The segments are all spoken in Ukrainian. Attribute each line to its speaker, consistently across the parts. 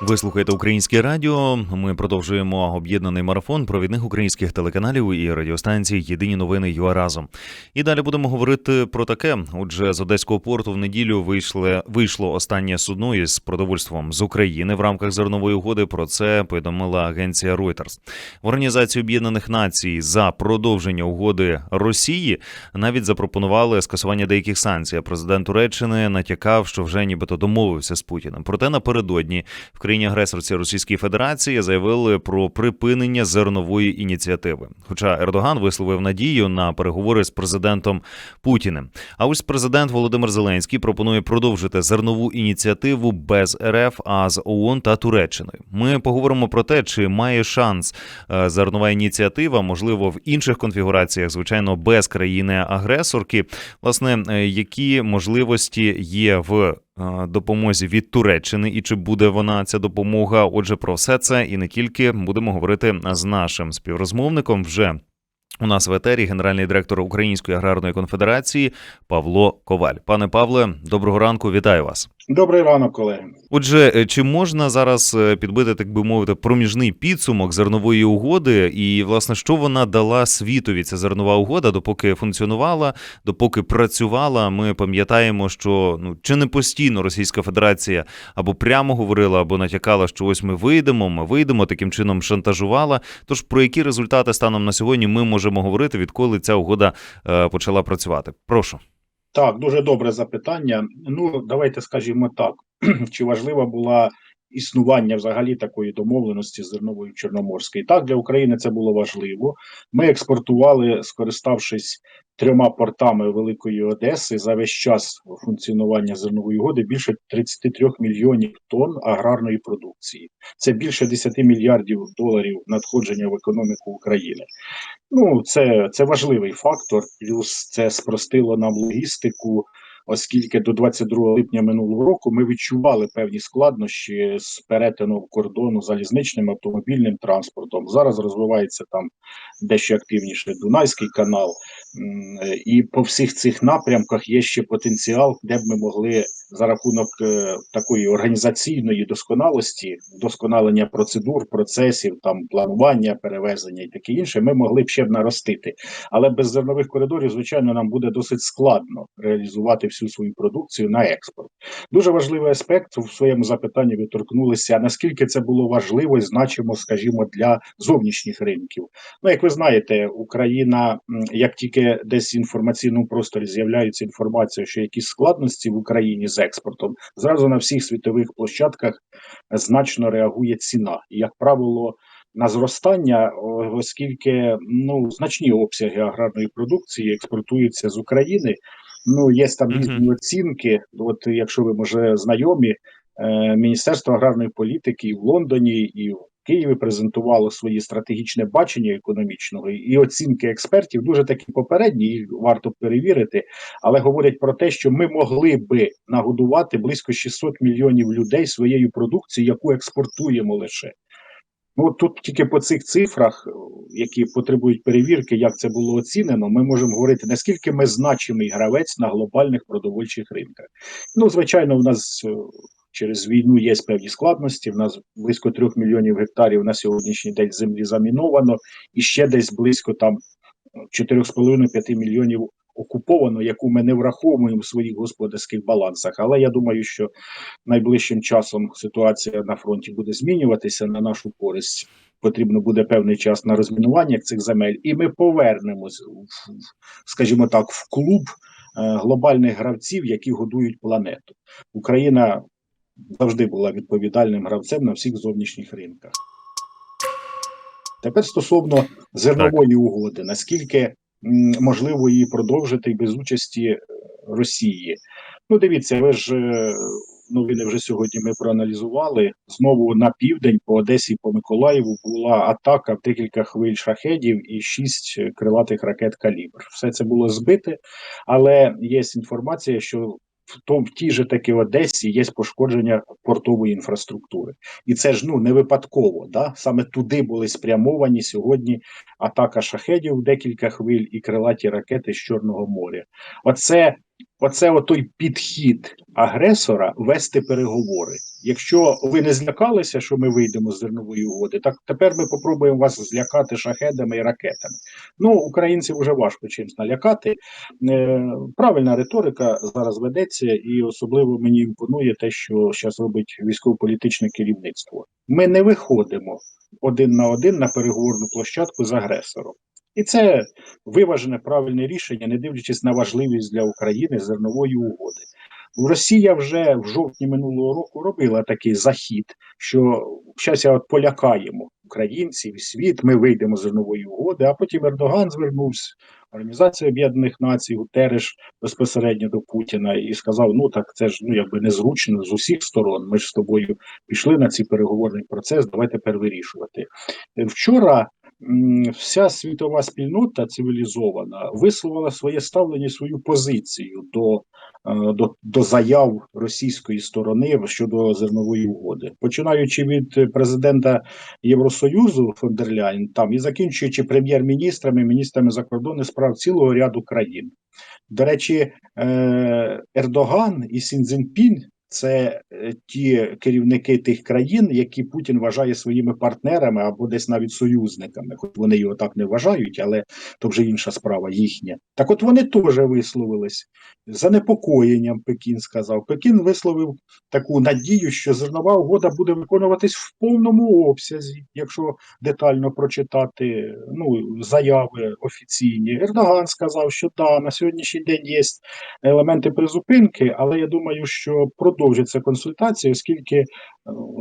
Speaker 1: Ви слухаєте українське радіо. Ми продовжуємо об'єднаний марафон провідних українських телеканалів і радіостанцій Єдині новини ЮА разом. І далі будемо говорити про таке. Отже, з одеського порту в неділю вийшли вийшло останнє судно із продовольством з України в рамках зернової угоди. Про це повідомила агенція Reuters. В Організації Об'єднаних Націй за продовження угоди Росії навіть запропонували скасування деяких санкцій. Президент Туреччини натякав, що вже нібито домовився з Путіним. Проте напередодні в країні-агресорці Російської Федерації заявили про припинення зернової ініціативи. Хоча Ердоган висловив надію на переговори з президентом Путіним. А ось президент Володимир Зеленський пропонує продовжити зернову ініціативу без РФ, а з ООН та Туреччиною. Ми поговоримо про те, чи має шанс е, зернова ініціатива, можливо, в інших конфігураціях, звичайно, без країни-агресорки. Власне, е, які можливості є в допомозі від Туреччини, і чи буде вона ця допомога? Отже, про все це і не тільки будемо говорити з нашим співрозмовником вже. У нас в етері генеральний директор Української аграрної конфедерації Павло Коваль. Пане Павле, доброго ранку, вітаю вас.
Speaker 2: Добрий ранок, колеги.
Speaker 1: Отже, е, чи можна зараз е, підбити, так би мовити, проміжний підсумок зернової угоди, і власне що вона дала світові? Ця зернова угода, допоки функціонувала, допоки працювала. Ми пам'ятаємо, що ну чи не постійно Російська Федерація або прямо говорила, або натякала, що ось ми вийдемо, ми вийдемо, таким чином шантажувала. Тож про які результати станом на сьогодні ми можемо говорити, відколи ця угода е, почала працювати? Прошу.
Speaker 2: Так, дуже добре запитання. Ну, давайте скажімо так, чи важлива була існування взагалі такої домовленості зернової чорноморської? Так, для України це було важливо. Ми експортували, скориставшись трьома портами Великої Одеси за весь час функціонування зернової угоди більше 33 мільйонів тонн аграрної продукції. Це більше 10 мільярдів доларів надходження в економіку України. Ну, це, це важливий фактор. Плюс це спростило нам логістику, оскільки до 22 липня минулого року ми відчували певні складнощі з перетину кордону залізничним автомобільним транспортом. Зараз розвивається там дещо активніше Дунайський канал, і по всіх цих напрямках є ще потенціал, де б ми могли за рахунок е, такої організаційної досконалості, вдосконалення процедур, процесів, там планування, перевезення і таке інше, ми могли б ще б наростити. Але без зернових коридорів, звичайно, нам буде досить складно реалізувати всю свою продукцію на експорт. Дуже важливий аспект в своєму запитанні ви торкнулися, наскільки це було важливо і значимо, скажімо, для зовнішніх ринків. Ну, як ви знаєте, Україна, як тільки десь в інформаційному просторі з'являється інформація, що якісь складності в Україні з експортом, зразу на всіх світових площадках значно реагує ціна. І, як правило, на зростання, оскільки ну значні обсяги аграрної продукції експортуються з України. Ну, є там різні оцінки. От якщо ви може знайомі, е, Міністерство аграрної політики і в Лондоні, і в Києві презентувало своє стратегічне бачення економічного і оцінки експертів дуже такі попередні, їх варто перевірити, але говорять про те, що ми могли би нагодувати близько 600 мільйонів людей своєю продукцією, яку експортуємо лише. Ну, тут тільки по цих цифрах, е, які потребують перевірки, як це було оцінено, ми можемо говорити, наскільки ми значимий гравець на глобальних продовольчих ринках. Ну, звичайно, у нас е, через війну є певні складності. У нас близько трьох мільйонів гектарів на сьогоднішній день землі заміновано, і ще десь близько там 4,5-5 мільйонів окуповано, яку ми не враховуємо в своїх господарських балансах. Але я думаю, що найближчим часом ситуація на фронті буде змінюватися на нашу користь. Потрібно буде певний час на розмінування цих земель, і ми повернемось, скажімо так, в клуб е, глобальних гравців, які годують планету. Україна завжди була відповідальним гравцем на всіх зовнішніх ринках. Тепер стосовно зернової угоди, наскільки можливо її продовжити без участі е, Росії? Ну, дивіться, ви ж е, новини вже сьогодні ми проаналізували. Знову на південь по Одесі, по Миколаєву була атака в декілька хвиль шахедів і шість крилатих ракет калібр. Все це було збите, але є інформація, що в тому в тій же таки Одесі є пошкодження портової інфраструктури, і це ж ну не випадково. Да? Саме туди були спрямовані сьогодні атака шахедів декілька хвиль і крилаті ракети з Чорного моря. Оце оце отой підхід агресора вести переговори. Якщо ви не злякалися, що ми вийдемо з зернової угоди, так тепер ми попробуємо вас злякати шахедами і ракетами. Ну, українців вже важко чимось налякати. Е, правильна риторика зараз ведеться, і особливо мені імпонує те, що зараз робить військово-політичне керівництво. Ми не виходимо один на один на переговорну площадку з агресором. І це виважене правильне рішення, не дивлячись на важливість для України зернової угоди. Росія вже в жовтні минулого року робила такий захід, що зараз от полякаємо українців світ, ми вийдемо з зернової угоди, а потім Ердоган звернувся, Організація Об'єднаних Націй, Гутереш безпосередньо до Путіна і сказав: ну так це ж ну якби незручно з усіх сторон. Ми ж з тобою пішли на цей переговорний процес, давай тепер вирішувати. Вчора вся світова спільнота цивілізована висловила своє ставлення, свою позицію до, е, до, до заяв російської сторони щодо зернової угоди, починаючи від президента Євросоюзу фон дер Ляйн, там і закінчуючи прем'єр-міністрами, міністрами закордонних справ цілого ряду країн. До речі, е, Ердоган і Сін Цзіньпін – це е, ті керівники тих країн, які Путін вважає своїми партнерами або десь навіть союзниками, хоч вони його так не вважають, але то вже інша справа їхня. Так от вони теж висловились занепокоєнням. Пекін сказав. Пекін висловив таку надію, що зернова угода буде виконуватись в повному обсязі, якщо детально прочитати ну, заяви офіційні. Ердоган сказав, що да, на сьогоднішній день є елементи призупинки, але я думаю, що продовжаться консультації, оскільки е,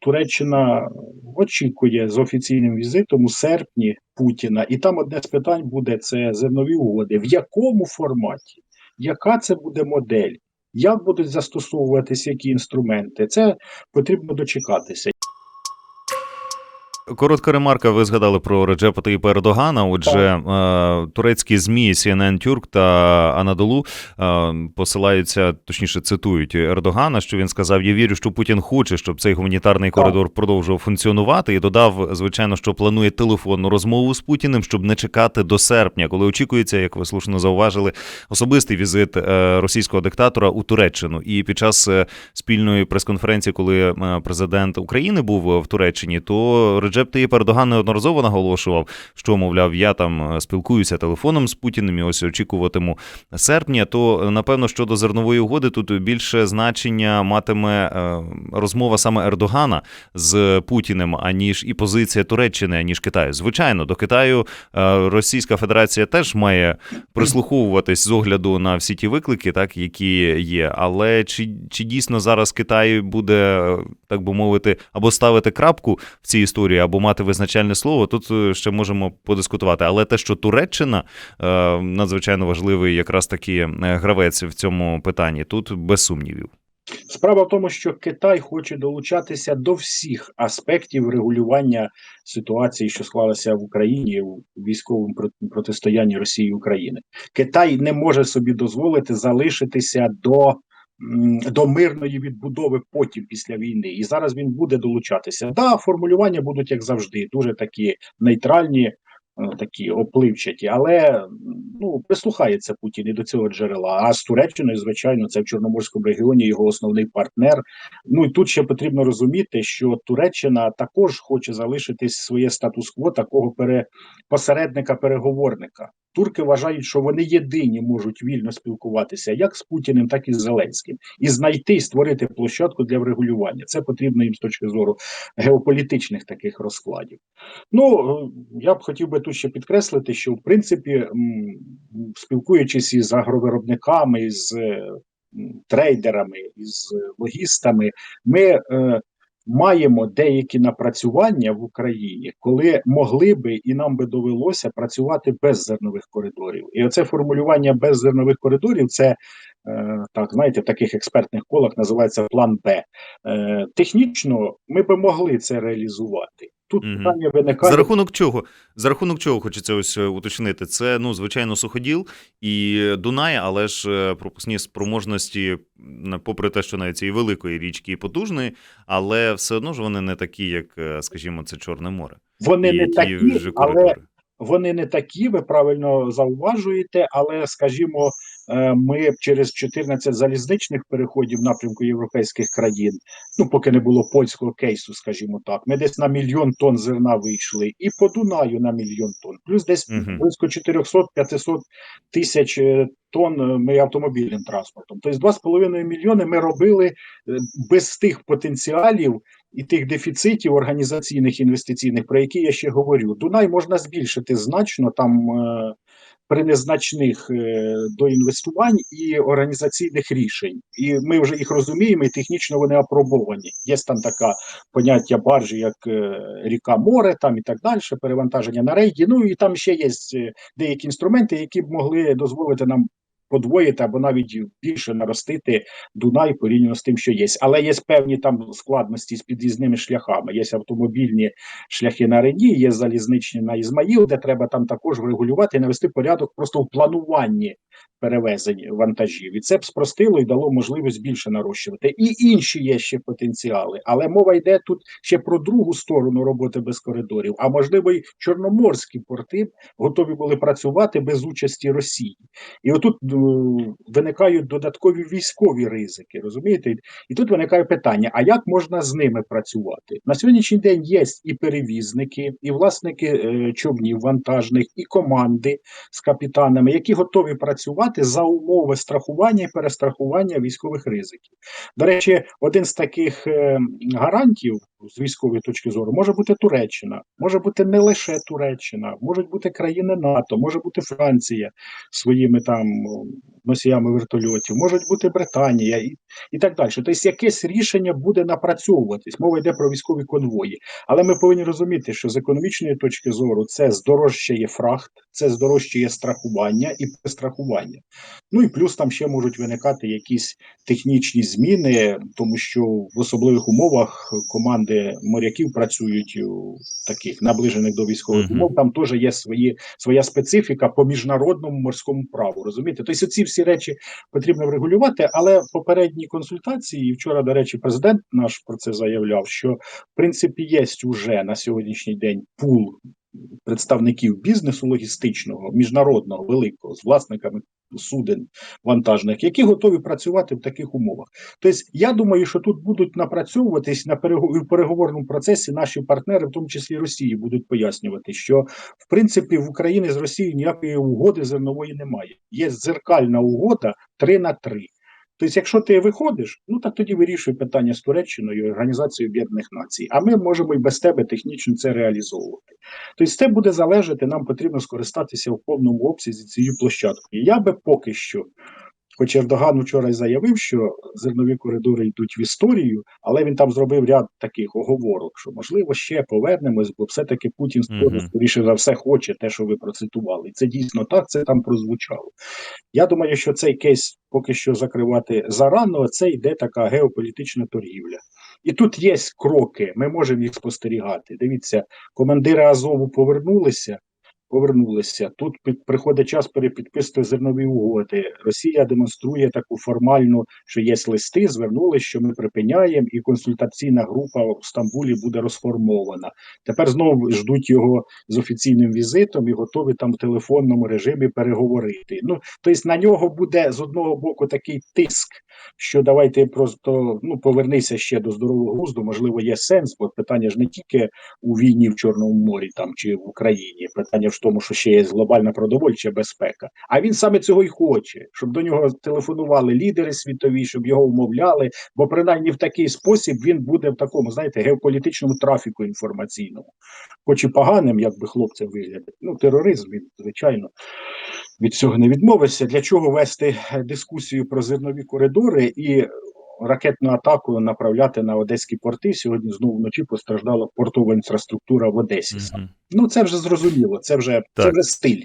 Speaker 2: Туреччина очікує з офіційним візитом у серпні Путіна, і там одне з питань буде це зернові угоди. В якому форматі? Яка це буде модель? Як будуть застосовуватися які інструменти? Це потрібно дочекатися.
Speaker 1: Коротка ремарка. Ви згадали про Реджепа Таїпа Ердогана. Отже, е, турецькі змі CNN Türk та Анадолу е, посилаються, точніше цитують Ердогана, що він сказав: Я вірю, що Путін хоче, щоб цей гуманітарний
Speaker 2: Так.
Speaker 1: коридор продовжував функціонувати. І додав, звичайно, що планує телефонну розмову з Путіним, щоб не чекати до серпня, коли очікується, як ви слушно зауважили, особистий візит е, російського диктатора у Туреччину. І під час спільної прес-конференції, коли президент України був в Туреччині, то Реджеп Таїп Ердоган неодноразово наголошував, що мовляв, я там е, спілкуюся телефоном з Путіним і ось очікуватиму серпня. То е, напевно щодо зернової угоди тут більше значення матиме е, розмова саме Ердогана з Путіним, аніж і позиція Туреччини, аніж Китаю. Звичайно, до Китаю Російська Федерація теж має прислуховуватись з огляду на всі ті виклики, так які є. Але чи, чи дійсно зараз Китай буде, так би мовити, або ставити крапку в цій історії, або мати визначальне слово, тут е, ще можемо подискутувати. Але те, що Туреччина е, надзвичайно важливий якраз таки е, гравець в цьому питанні, тут без сумнівів.
Speaker 2: Справа в тому, що Китай хоче долучатися до всіх аспектів регулювання ситуації, що склалася в Україні у військовому про- протистоянні Росії і України. Китай не може собі дозволити залишитися до, до мирної відбудови потім після війни. І зараз він буде долучатися. Да, формулювання будуть як завжди, дуже такі нейтральні. е, Такі опливчаті, але ну прислухається Путін і до цього джерела. А з Туреччиною, звичайно, це в Чорноморському регіоні його основний партнер. Ну і тут ще потрібно розуміти, що Туреччина також хоче залишитись своє статус-кво такого пере... посередника-переговорника. Турки вважають, що вони єдині можуть вільно спілкуватися як з Путіним, так і з Зеленським, і знайти і створити площадку для врегулювання. Це потрібно їм з точки зору геополітичних таких розкладів. Ну е, я б хотів би тут ще підкреслити, що в принципі, спілкуючись із агровиробниками, з е, трейдерами, із логістами, ми е, маємо деякі напрацювання в Україні, коли могли би і нам би довелося працювати без зернових коридорів. І оце формулювання без зернових коридорів це. е, Так, знаєте, в таких експертних колах називається план Б. Е, технічно ми би могли це реалізувати. Тут
Speaker 1: Мгм.
Speaker 2: питання виникає
Speaker 1: За рахунок чого? За рахунок чого хочеться ось е, уточнити? Це ну звичайно суходіл і Дунай, але ж е, пропускні спроможності, попри те, що навіть цієї великої річки і потужної, але все одно ж вони не такі, як, е, скажімо, це Чорне море.
Speaker 2: вони
Speaker 1: і
Speaker 2: не такі, але вони не такі, ви правильно зауважуєте, але скажімо, ми через 14 залізничних переходів в напрямку європейських країн, ну поки не було польського кейсу, скажімо так, ми десь на мільйон тонн зерна вийшли, і по Дунаю на мільйон тонн, плюс десь
Speaker 1: Мгм.
Speaker 2: близько 400-500 тисяч е, тонн е, ми автомобільним транспортом. Тобто 2,5 мільйони ми робили е, без тих потенціалів і тих дефіцитів організаційних інвестиційних, про які я ще говорю. Дунай можна збільшити значно там. При незначних е, доінвестувань і організаційних рішень, і ми вже їх розуміємо, і технічно вони апробовані. Є там така поняття баржі, як е, ріка море, там і так далі, перевантаження на рейді. Ну і там ще є е, деякі інструменти, які б могли дозволити нам подвоїти або навіть більше наростити Дунай порівняно з тим, що є. Але є певні там складності з під'їзними шляхами. Є автомобільні шляхи на Рені, є залізничні на Ізмаїл, де треба там також врегулювати і навести порядок просто в плануванні перевезень вантажів. І це б спростило і дало можливість більше нарощувати. І інші є ще потенціали. Але мова йде тут ще про другу сторону роботи без коридорів, а можливо, й чорноморські порти готові були працювати без участі Росії. І отут е, виникають додаткові військові ризики, розумієте? І тут виникає питання: а як можна з ними працювати? На сьогоднішній день є і перевізники, і власники е, човнів вантажних, і команди з капітанами, які готові працювати за умови страхування і перестрахування військових ризиків. До речі, один з таких е, гарантів з військової точки зору може бути Туреччина, може бути не лише Туреччина, можуть бути країни НАТО, може бути Франція своїми там носіями вертольотів, можуть бути Британія і, і так далі. Тобто якесь рішення буде напрацьовуватись. Мова йде про військові конвої. Але ми повинні розуміти, що з економічної точки зору це здорожчає фрахт, це здорожчає страхування і перестрахування. Ну і плюс там ще можуть виникати якісь технічні зміни, тому що в особливих умовах команди моряків працюють у таких наближених до військових умов. Там теж є свої своя специфіка по міжнародному морському праву. Розумієте? Тобто ці всі речі потрібно врегулювати. Але попередні консультації, і вчора, до речі, президент наш про це заявляв, що в принципі є уже на сьогоднішній день пул представників бізнесу логістичного, міжнародного, великого, з власниками суден вантажних, які готові працювати в таких умовах. Тобто, я думаю, що тут будуть напрацьовуватись на переговорному процесі наші партнери, в тому числі Росії, будуть пояснювати, що в принципі в Україні з Росією ніякої угоди зернової немає. Є дзеркальна угода 3 на 3. Тобто, якщо ти виходиш, ну так тоді вирішуй питання з Туреччиною і Організацією Об'єднаних Націй. А ми можемо і без тебе технічно це реалізовувати. Тобто, це буде залежати, нам потрібно скористатися в повному обсязі цією площадкою. Я би поки що, хоч Ердоган вчора й заявив, що зернові коридори йдуть в історію, але він там зробив ряд таких оговорок, що можливо ще повернемось, бо все-таки Путін скоріше за все хоче те, що ви процитували. І це дійсно так, це там прозвучало. Я думаю, що цей кейс поки що закривати зарано, це йде така геополітична торгівля. І тут є кроки, ми можемо їх спостерігати. Дивіться, командири Азову повернулися. Повернулися. Тут під, приходить час перепідписувати зернові угоди. Росія демонструє таку формальну, що є листи, звернулися, що ми припиняємо, і консультаційна група в Стамбулі буде розформована. Тепер знову ждуть його з офіційним візитом і готові там в телефонному режимі переговорити. Ну тобто на нього буде з одного боку такий тиск, що давайте просто ну повернися ще до здорового глузду. Можливо, є сенс, бо питання ж не тільки у війні в Чорному морі там чи в Україні. Питання в тому, що ще є глобальна продовольча безпека. А він саме цього й хоче, щоб до нього телефонували лідери світові, щоб його вмовляли. Бо принаймні в такий спосіб він буде в такому, знаєте, геополітичному трафіку інформаційному, хоч і поганим, як би хлопцем виглядає. Ну, тероризм він, звичайно. Від цього не відмовився. Для чого вести е, дискусію про зернові коридори і ракетну атаку направляти на одеські порти? Сьогодні знову вночі постраждала портова інфраструктура в Одесі.
Speaker 1: Мгм.
Speaker 2: Ну це вже зрозуміло, це вже це вже стиль.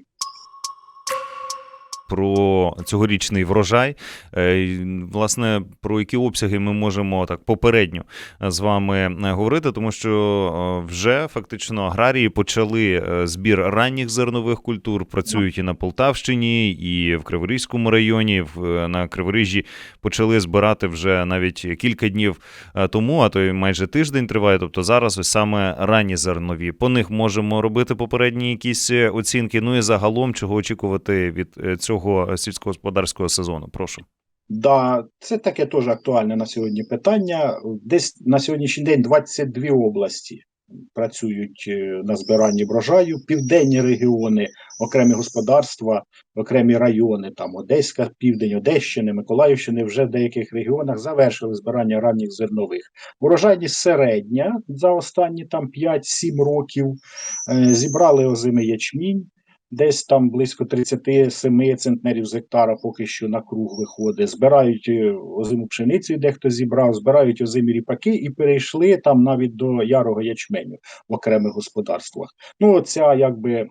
Speaker 1: Про цьогорічний врожай. Е, Власне, про які обсяги ми можемо так попередньо з вами е, говорити, тому що е, вже фактично аграрії почали е, збір ранніх зернових культур, працюють і на Полтавщині, і в Криворізькому районі. Е, на Криворіжжі почали збирати вже навіть кілька днів е, тому, а то й майже тиждень триває. Тобто зараз ось саме ранні зернові. По них можемо робити попередні якісь е, оцінки. Ну і загалом чого очікувати від е, цього сільськогосподарського сезону. Прошу.
Speaker 2: Да, це таке теж актуальне на сьогодні питання. Десь на сьогоднішній день 22 області працюють е, на збиранні врожаю, південні регіони, окремі господарства, окремі райони, там Одеська, Південь, Одещини, Миколаївщини вже в деяких регіонах завершили збирання ранніх зернових. Урожайність середня за останні там 5-7 років. Е, Зібрали озимий ячмінь. Десь там близько 37 центнерів з гектара поки що на круг виходить. Збирають е, озиму пшеницю, дехто зібрав, збирають озимі ріпаки і перейшли там навіть до ярого ячменю в окремих господарствах. Ну, оця якби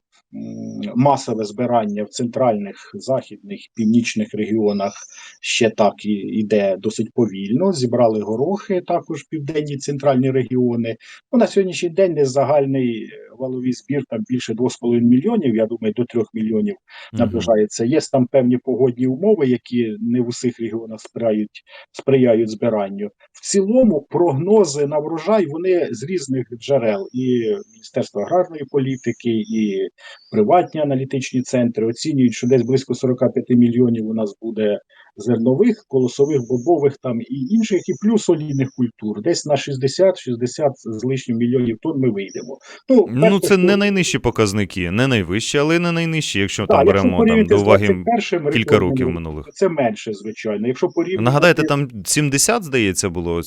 Speaker 2: масове збирання в центральних, західних, північних регіонах ще так і йде досить повільно. Зібрали горохи, також південні центральні регіони. Ну, на сьогоднішній день загальний е, валовий збір там більше 2,5 мільйонів, я думаю, до 3 мільйонів наближається. Є там певні погодні умови, які не в усіх регіонах сприяють, сприяють збиранню. В цілому прогнози на врожай вони з різних джерел і Міністерство аграрної політики, і приватні аналітичні центри оцінюють, що десь близько 45 мільйонів у нас буде зернових, колосових, бобових там і інших, і плюс олійних культур. Десь на 60-60 з лишнім мільйонів тонн ми вийдемо. Ну,
Speaker 1: Ну, це не найнижчі показники, не найвищі, але не найнижчі, якщо там
Speaker 2: Так, якщо
Speaker 1: беремо там до уваги
Speaker 2: 21-м
Speaker 1: кілька років минулих.
Speaker 2: Це менше, звичайно. Якщо порівняти
Speaker 1: Нагадайте, там 70, здається, було е,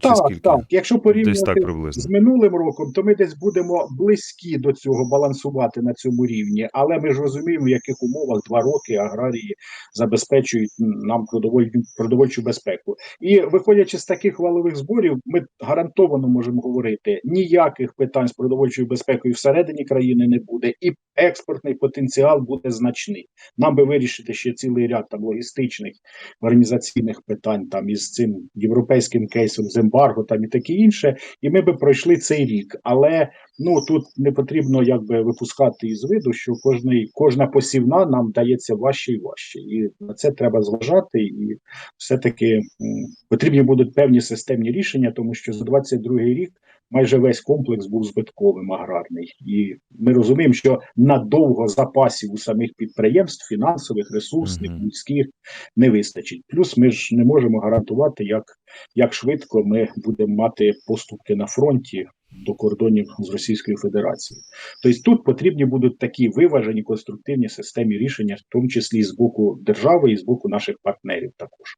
Speaker 2: так,
Speaker 1: скільки?
Speaker 2: так. Якщо порівняти
Speaker 1: так приблизно.
Speaker 2: з минулим роком, то ми десь будемо близькі до цього балансувати на цьому рівні. Але ми ж розуміємо, в яких умовах два роки аграрії забезпечують нам продоволь... продовольчу безпеку. І виходячи з таких валових зборів, ми гарантовано можемо говорити, ніяких питань з продовольчою безпекою всередині країни не буде, і експортний потенціал буде значний. Нам би вирішити ще цілий ряд там логістичних організаційних питань, там із цим європейським кейсом з ембарго, там і таке інше, і ми би пройшли цей рік. Але ну тут не потрібно якби випускати із виду, що кожний кожна посівна нам дається важче і важче, і на це треба зважати. І все-таки потрібні будуть певні системні рішення, тому що за 22 рік. Майже весь комплекс був збитковим аграрний, і ми розуміємо, що надовго запасів у самих підприємств, фінансових, ресурсних, людських не вистачить. Плюс ми ж не можемо гарантувати, як, як швидко ми будемо мати поступки на фронті до кордонів з Російською Федерацією. Тобто тут потрібні будуть такі виважені конструктивні системні рішення, в тому числі з боку держави і з боку наших партнерів також.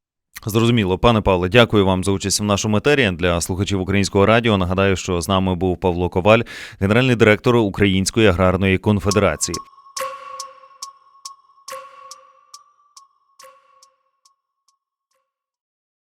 Speaker 1: Зрозуміло, пане Павле, дякую вам за участь в нашому етері. Для слухачів українського радіо нагадаю, що з нами був Павло Коваль, генеральний директор Української аграрної конфедерації.